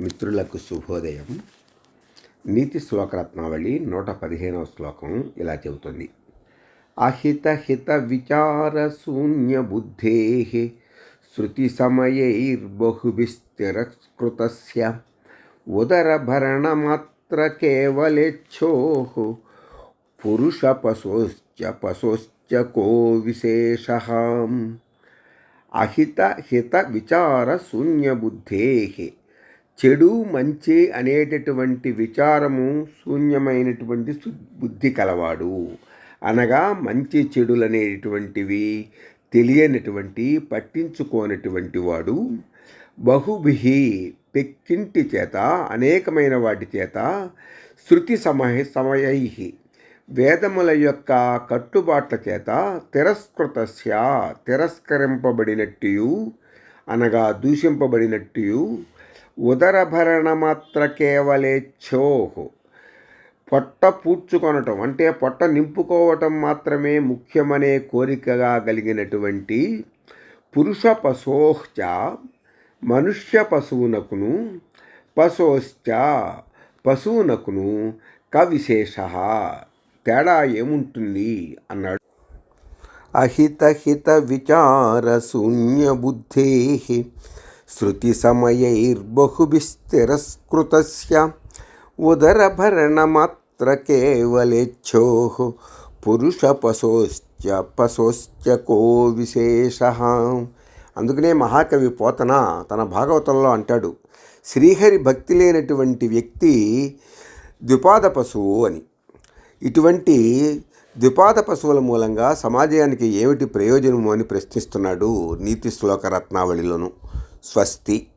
మిత్రులకు శుభోదయం. నీతి శ్లోకరత్నావళి నూట పదిహేనవ శ్లోకం ఇలా చెబుతుంది. అహిత హిత విచార శూన్య బుద్ధే శృతి సమయైర్బహుభిస్తిరస్కృతస్య ఉదరభరణమాత్ర కేవలేచ్ఛో పురుష పశోశ్చ పశోశ్చ కో విశేష. అహిత హిత విచార శూన్య బుద్ధే చెడు మంచి అనేటటువంటి విచారము శూన్యమైనటువంటి బుద్ధి కలవాడు. అనగా మంచి చెడులు అనేటువంటివి తెలియనటువంటి పట్టించుకోనటువంటి వాడు బహుభిహి పెక్కింటి చేత అనేకమైన వాటి చేత శృతి సమయ సమయై వేదముల యొక్క కట్టుబాట్ల చేత తిరస్కృతస్య తిరస్కరింపబడినట్టు అనగా దూషింపబడినట్టు ఉదరభరణమాత్ర కేవలేచ్ఛోహు పొట్ట పూడ్చుకొనటం అంటే పొట్ట నింపుకోవటం మాత్రమే ముఖ్యమనే కోరికగా కలిగినటువంటి పురుష పశోశ్చ మనుష్య పశువునకును పశోశ్చ పశువునకును కవిశేష. తేడా ఏముంటుంది? అన్నాడు. అహితహిత విచారశూన్య బుద్ధే శృతి సమయైర్బహుభిస్తిరస్కృతస్య ఉదరభరణమాత్ర కేవలేచ్ఛో పురుష పశోశ్చ పశోశ్చ కో విశేష అందుకనే మహాకవి పోతన తన భాగవతంలో అంటాడు శ్రీహరి భక్తి లేనటువంటి వ్యక్తి ద్విపాద పశువు అని. ఇటువంటి ద్విపాద పశువుల మూలంగా సమాజానికి ఏమిటి ప్రయోజనము అని ప్రశ్నిస్తున్నాడు నీతి శ్లోక రత్నావళిలోను Swastik